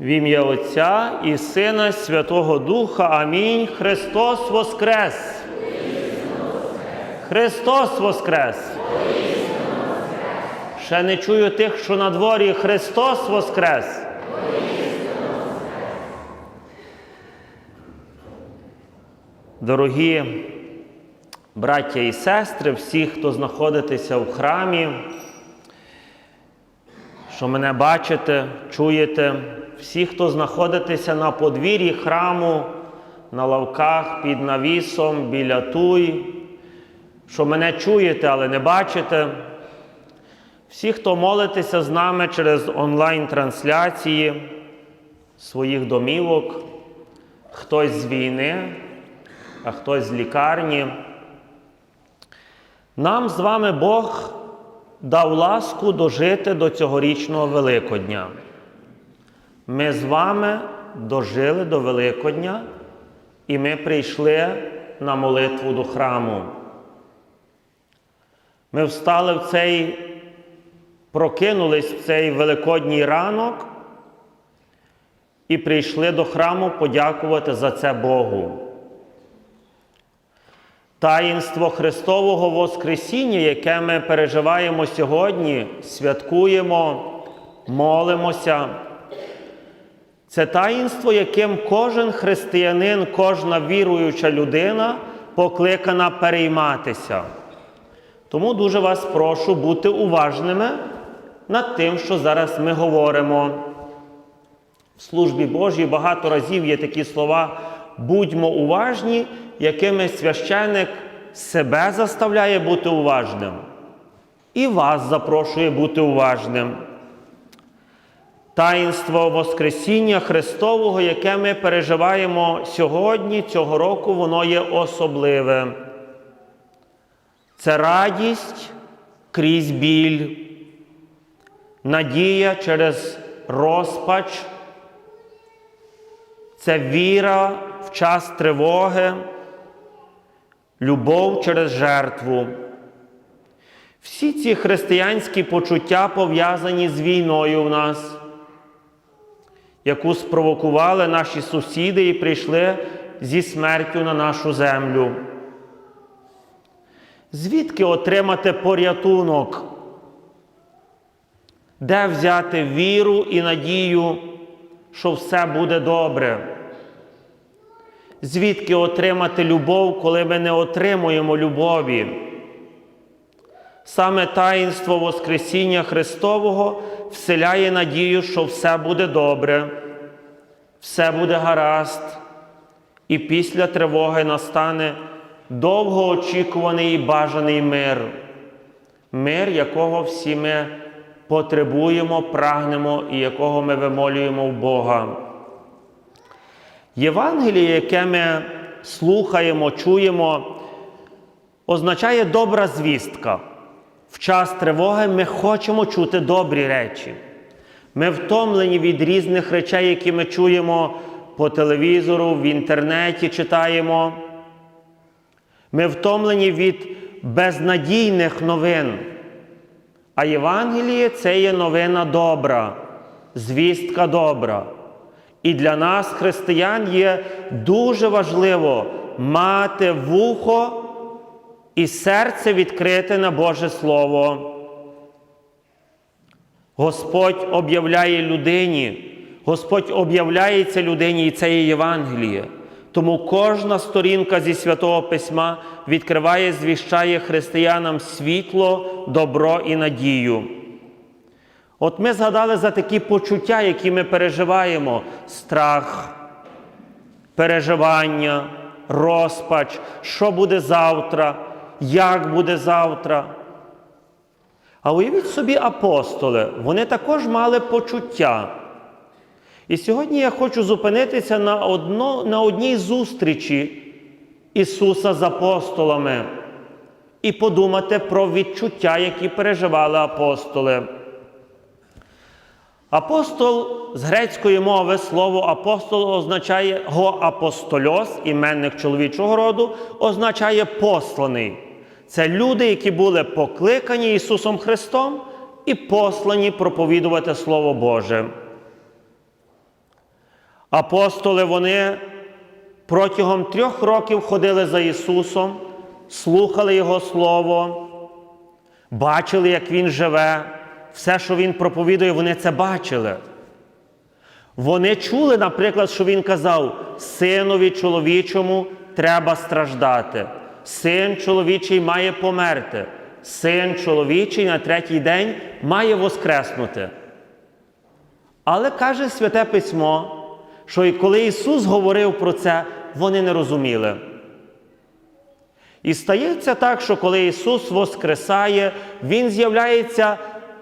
В ім'я Отця і Сина Святого Духа. Амінь. Христос Воскрес! Христос Воскрес! Ще не чую тих, що на дворі Христос Воскрес! Дорогі браття і сестри, всі, хто знаходитеся в храмі, що мене бачите, чуєте, всі, хто знаходитеся на подвір'ї храму, на лавках, під навісом, біля туй, що мене чуєте, але не бачите. Всі, хто молитеся з нами через онлайн-трансляції своїх домівок, хтось з війни, а хтось з лікарні. Нам з вами Бог дав ласку дожити до цьогорічного Великодня. Ми з вами дожили до Великодня, і ми прийшли на молитву до храму. Ми встали в цей, прокинулись в цей великодній ранок і прийшли до храму подякувати за це Богу. Таїнство Христового Воскресіння, яке ми переживаємо сьогодні, святкуємо, молимося. Це таїнство, яким кожен християнин, кожна віруюча людина покликана перейматися. Тому дуже вас прошу бути уважними над тим, що зараз ми говоримо. В службі Божій багато разів є такі слова будьмо уважні, якими священик себе заставляє бути уважним. І вас запрошує бути уважним. Таїнство Воскресіння Христового, яке ми переживаємо сьогодні, цього року, воно є особливе. Це радість крізь біль, надія через розпач, це віра в час тривоги, любов через жертву. Всі ці християнські почуття пов'язані з війною в нас, яку спровокували наші сусіди і прийшли зі смертю на нашу землю. Звідки отримати порятунок? Де взяти віру і надію, що все буде добре? Звідки отримати любов, коли ми не отримуємо любові? Саме таїнство Воскресіння Христового вселяє надію, що все буде добре, все буде гаразд, і після тривоги настане довгоочікуваний і бажаний мир, мир, якого всі ми потребуємо, прагнемо і якого ми вимолюємо в Бога. Євангеліє, яке ми слухаємо, чуємо, означає добра звістка. В час тривоги ми хочемо чути добрі речі. Ми втомлені від різних речей, які ми чуємо по телевізору, в інтернеті читаємо. Ми втомлені від безнадійних новин. А Євангеліє це є новина добра, звістка добра. І для нас, християн, є дуже важливо мати вухо і серце відкрите на Боже Слово. Господь об'являє людині, Господь об'являється людині, і це є Євангеліє. Тому кожна сторінка зі Святого Письма відкриває, звіщає християнам світло, добро і надію. От ми згадали за такі почуття, які ми переживаємо: страх, переживання, розпач, що буде завтра, як буде завтра. А уявіть собі апостоли, вони також мали почуття. І сьогодні я хочу зупинитися на, одно, на одній зустрічі Ісуса з апостолами і подумати про відчуття, які переживали апостоли. Апостол з грецької мови слово апостол означає гоапостольос, іменник чоловічого роду, означає посланий. Це люди, які були покликані Ісусом Христом і послані проповідувати Слово Боже. Апостоли вони протягом трьох років ходили за Ісусом, слухали Його Слово, бачили, як Він живе, все, що Він проповідує, вони це бачили. Вони чули, наприклад, що він казав: синові чоловічому треба страждати, син чоловічий має померти, син чоловічий на третій день має воскреснути. Але каже Святе Письмо, що і коли Ісус говорив про це, вони не розуміли. І стається так, що коли Ісус воскресає, Він з'являється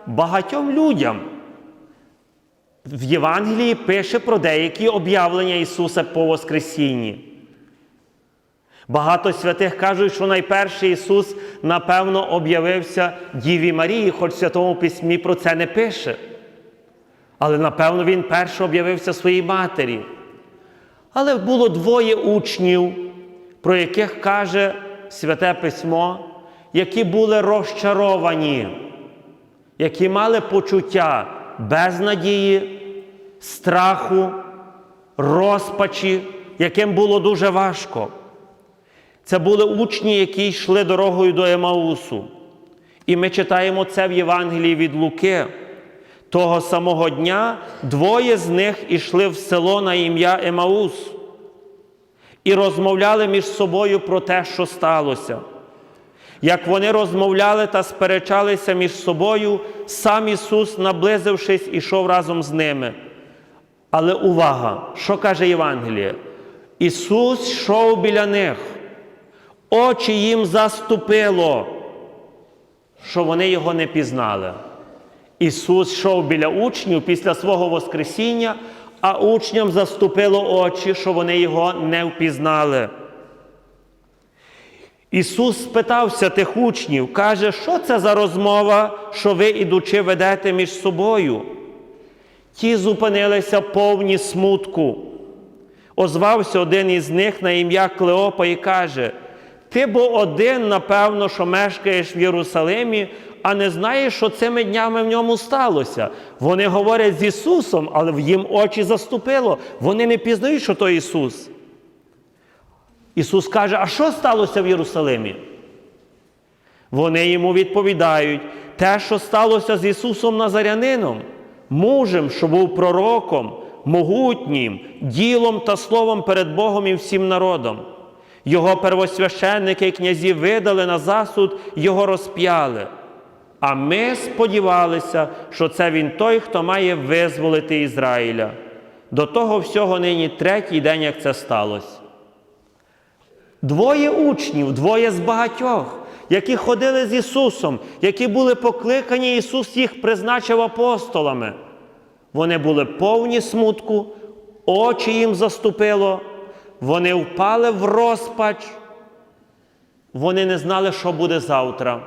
багатьом людям. В Євангелії пише про деякі об'явлення Ісуса по Воскресінні. Багато святих кажуть, що найперший Ісус, напевно, об'явився Діві Марії, хоч в Святому Письмі про це не пише. Але, напевно, Він перший об'явився своїй матері. Але було двоє учнів, про яких каже Святе Письмо, які були розчаровані, які мали почуття безнадії, страху, розпачі, яким було дуже важко. Це були учні, які йшли дорогою до Емаусу. І ми читаємо це в Євангелії від Луки. Того самого дня двоє з них ішли в село на ім'я Емаус і розмовляли між собою про те, що сталося. Як вони розмовляли та сперечалися між собою, сам Ісус, наблизившись, ішов разом з ними. Але увага, що каже Євангеліє? Ісус йшов біля них, очі їм заступило, що вони його не пізнали. Ісус йшов біля учнів після свого Воскресіння, а учням заступило очі, що вони його не впізнали. Ісус спитався тих учнів, каже, що це за розмова, що ви, ідучи, ведете між собою? Ті зупинилися повні смутку. Озвався один із них на ім'я Клеопа і каже: Ти бо один, напевно, що мешкаєш в Єрусалимі, а не знаєш, що цими днями в ньому сталося. Вони говорять з Ісусом, але в їм очі заступило. Вони не пізнають, що то Ісус. Ісус каже, а що сталося в Єрусалимі? Вони йому відповідають, те, що сталося з Ісусом Назарянином, мужем, що був пророком, могутнім, ділом та словом перед Богом і всім народом. Його первосвященники і князі видали на засуд, його розп'яли. А ми сподівалися, що це він той, хто має визволити Ізраїля. До того всього нині третій день, як це сталося. Двоє учнів, двоє з багатьох, які ходили з Ісусом, які були покликані, Ісус їх призначив апостолами. Вони були повні смутку, очі їм заступило, вони впали в розпач, вони не знали, що буде завтра.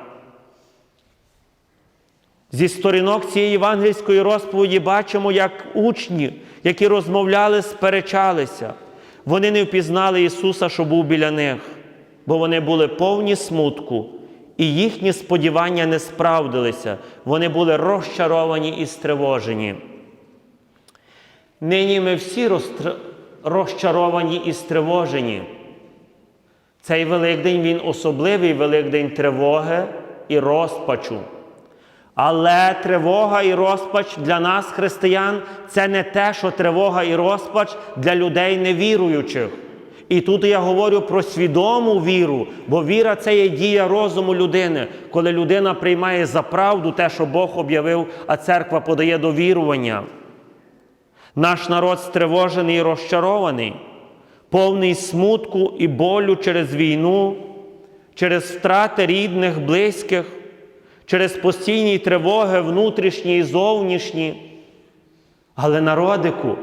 Зі сторінок цієї євангельської розповіді бачимо, як учні, які розмовляли, сперечалися. Вони не впізнали Ісуса, що був біля них, бо вони були повні смутку, і їхні сподівання не справдилися. Вони були розчаровані і стривожені. Нині ми всі розтр... розчаровані і стривожені. Цей Великдень він особливий Великдень тривоги і розпачу. Але тривога і розпач для нас, християн, це не те, що тривога і розпач для людей невіруючих. І тут я говорю про свідому віру, бо віра це є дія розуму людини, коли людина приймає за правду те, що Бог об'явив, а церква подає до вірування. Наш народ стривожений і розчарований, повний смутку і болю через війну, через втрати рідних, близьких через постійні тривоги, внутрішні і зовнішні. Але народику,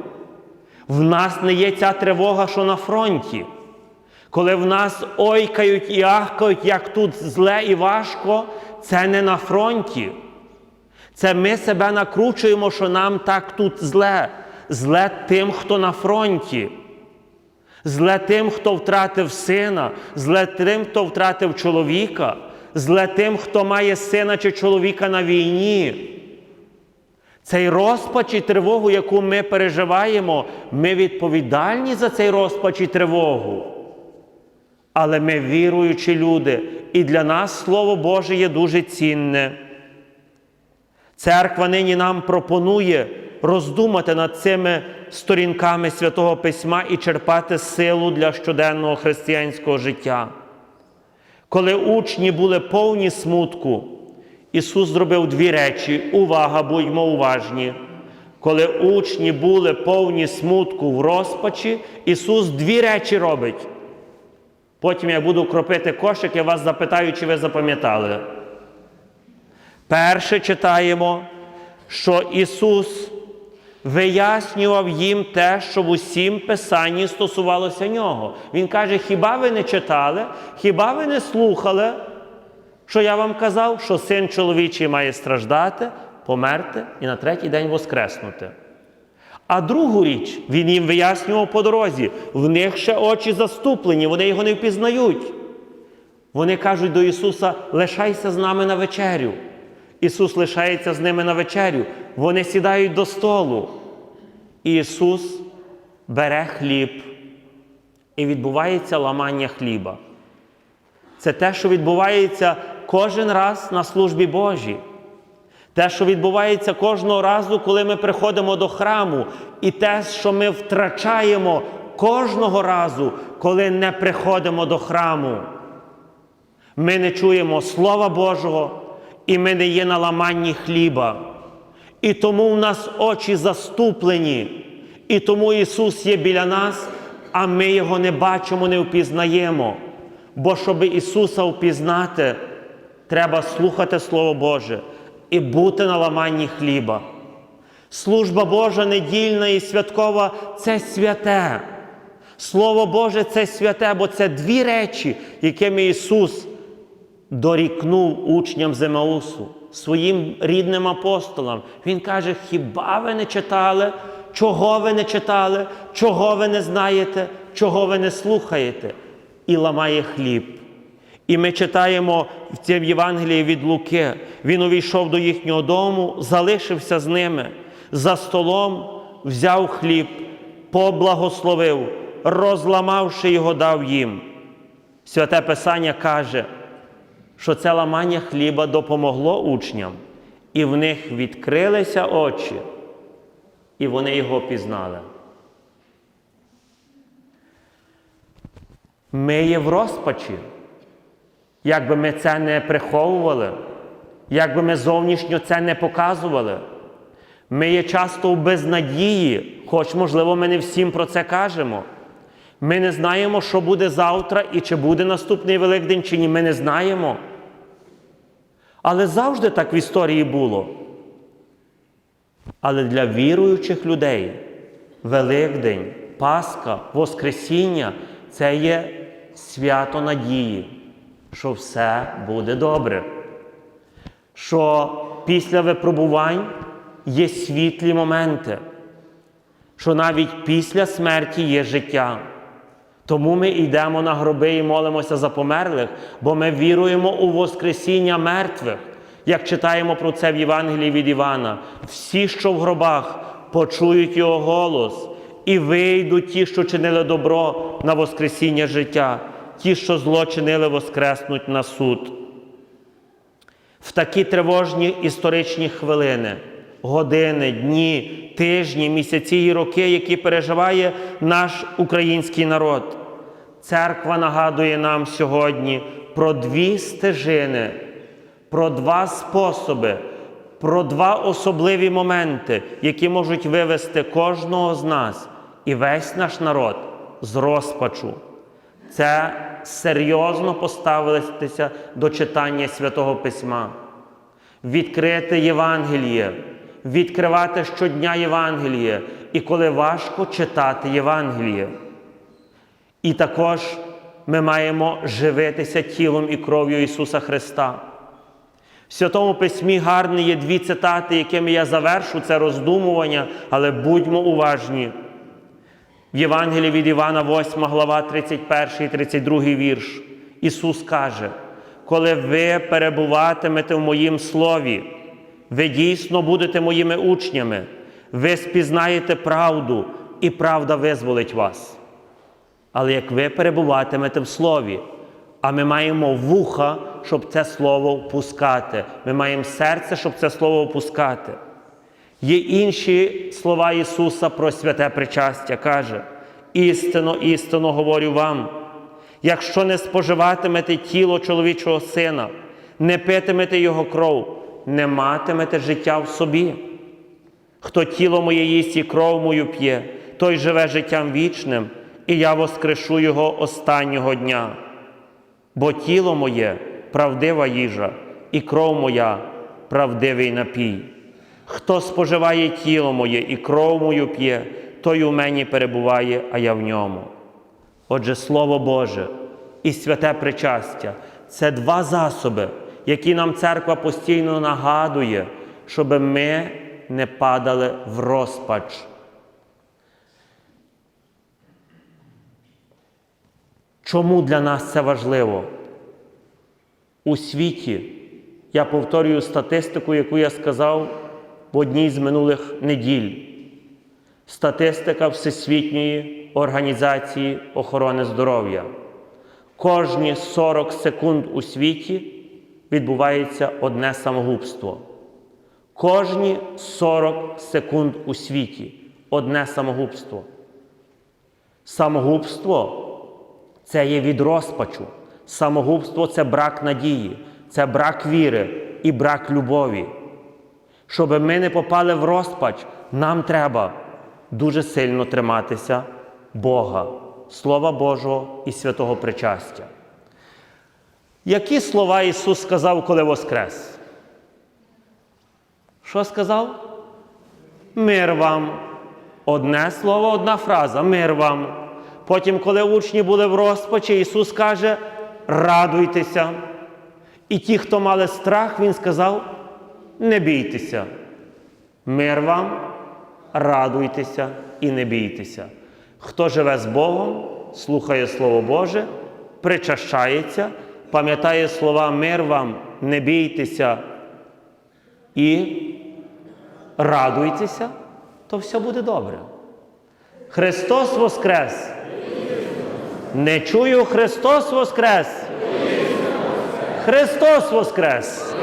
в нас не є ця тривога, що на фронті. Коли в нас ойкають і ахкають, як тут зле і важко, це не на фронті. Це ми себе накручуємо, що нам так тут зле. Зле тим, хто на фронті. Зле тим, хто втратив сина, зле тим, хто втратив чоловіка, зле тим, хто має сина чи чоловіка на війні. Цей розпач і тривогу, яку ми переживаємо, ми відповідальні за цей розпач і тривогу. Але ми віруючі люди, і для нас Слово Боже є дуже цінне. Церква нині нам пропонує роздумати над цими сторінками Святого Письма і черпати силу для щоденного християнського життя. Коли учні були повні смутку, Ісус зробив дві речі. Увага, будьмо уважні. Коли учні були повні смутку в розпачі, Ісус дві речі робить. Потім я буду кропити кошик, я вас запитаю, чи ви запам'ятали. Перше читаємо, що Ісус вияснював їм те, що в усім Писанні стосувалося Нього. Він каже: хіба ви не читали, хіба ви не слухали, що я вам казав, що син чоловічий має страждати, померти і на третій день воскреснути. А другу річ він їм вияснював по дорозі. В них ще очі заступлені, вони його не впізнають. Вони кажуть до Ісуса: лишайся з нами на вечерю. Ісус лишається з ними на вечерю. Вони сідають до столу. І Ісус бере хліб і відбувається ламання хліба. Це те, що відбувається кожен раз на службі Божій. Те, що відбувається кожного разу, коли ми приходимо до храму, і те, що ми втрачаємо кожного разу, коли не приходимо до храму. Ми не чуємо Слова Божого, і ми не є на ламанні хліба. І тому в нас очі заступлені, і тому Ісус є біля нас, а ми Його не бачимо, не впізнаємо. Бо щоб Ісуса впізнати, треба слухати Слово Боже і бути на ламанні хліба. Служба Божа недільна і святкова це святе. Слово Боже це святе, бо це дві речі, якими Ісус дорікнув учням Земаусу, своїм рідним апостолам. Він каже: хіба ви не читали? Чого ви не читали? Чого ви не знаєте? Чого ви не слухаєте? І ламає хліб. І ми читаємо в цьому Євангелії від Луки. Він увійшов до їхнього дому, залишився з ними. За столом взяв хліб, поблагословив, розламавши його, дав їм. Святе Писання каже, що це ламання хліба допомогло учням, і в них відкрилися очі, і вони його пізнали. Ми є в розпачі. Як би ми це не приховували, як би ми зовнішньо це не показували, ми є часто в безнадії, хоч, можливо, ми не всім про це кажемо. Ми не знаємо, що буде завтра і чи буде наступний Великдень, чи ні, ми не знаємо. Але завжди так в історії було. Але для віруючих людей Великдень, Пасха, Воскресіння це є свято надії, що все буде добре. Що після випробувань є світлі моменти, що навіть після смерті є життя. Тому ми йдемо на гроби і молимося за померлих, бо ми віруємо у Воскресіння мертвих, як читаємо про це в Євангелії від Івана. Всі, що в гробах, почують його голос, і вийдуть ті, що чинили добро на Воскресіння життя, ті, що зло чинили, воскреснуть на суд. В такі тривожні історичні хвилини, години, дні, тижні, місяці і роки, які переживає наш український народ. Церква нагадує нам сьогодні про дві стежини, про два способи, про два особливі моменти, які можуть вивести кожного з нас і весь наш народ з розпачу. Це серйозно поставитися до читання Святого Письма, відкрити Євангеліє, відкривати щодня Євангеліє, і коли важко читати Євангеліє. І також ми маємо живитися тілом і кров'ю Ісуса Христа. В Святому Письмі гарні є дві цитати, якими я завершу це роздумування, але будьмо уважні. В Євангелії від Івана, 8 глава, 31 і 32 вірш. Ісус каже: коли ви перебуватимете в моїм слові, ви дійсно будете моїми учнями, ви спізнаєте правду, і правда визволить вас. Але як ви перебуватимете в слові, а ми маємо вуха, щоб це слово впускати, ми маємо серце, щоб це слово впускати. Є інші слова Ісуса про святе причастя, каже: істинно, істинно говорю вам, якщо не споживатимете тіло чоловічого сина, не питимете Його кров, не матимете життя в собі. Хто тіло моє їсть і кров мою п'є, той живе життям вічним, і я воскрешу його останнього дня. Бо тіло моє правдива їжа, і кров моя правдивий напій. Хто споживає тіло моє і кров мою п'є, той у мені перебуває, а я в ньому. Отже, Слово Боже і святе причастя це два засоби, які нам церква постійно нагадує, щоб ми не падали в розпач. Чому для нас це важливо? У світі, я повторюю статистику, яку я сказав в одній з минулих неділь. Статистика Всесвітньої організації охорони здоров'я. Кожні 40 секунд у світі відбувається одне самогубство. Кожні 40 секунд у світі одне самогубство. Самогубство це є від розпачу. Самогубство це брак надії, це брак віри і брак любові. Щоб ми не попали в розпач, нам треба дуже сильно триматися Бога, Слова Божого і святого причастя. Які слова Ісус сказав, коли воскрес? Що сказав? Мир вам. Одне слово, одна фраза мир вам. Потім, коли учні були в розпачі, Ісус каже: радуйтеся. І ті, хто мали страх, Він сказав: не бійтеся. Мир вам, радуйтеся і не бійтеся. Хто живе з Богом, слухає Слово Боже, причащається, пам'ятає слова мир вам, не бійтеся і радуйтеся, то все буде добре. Христос Воскрес! Не чую Христос Воскрес! Христос Воскрес!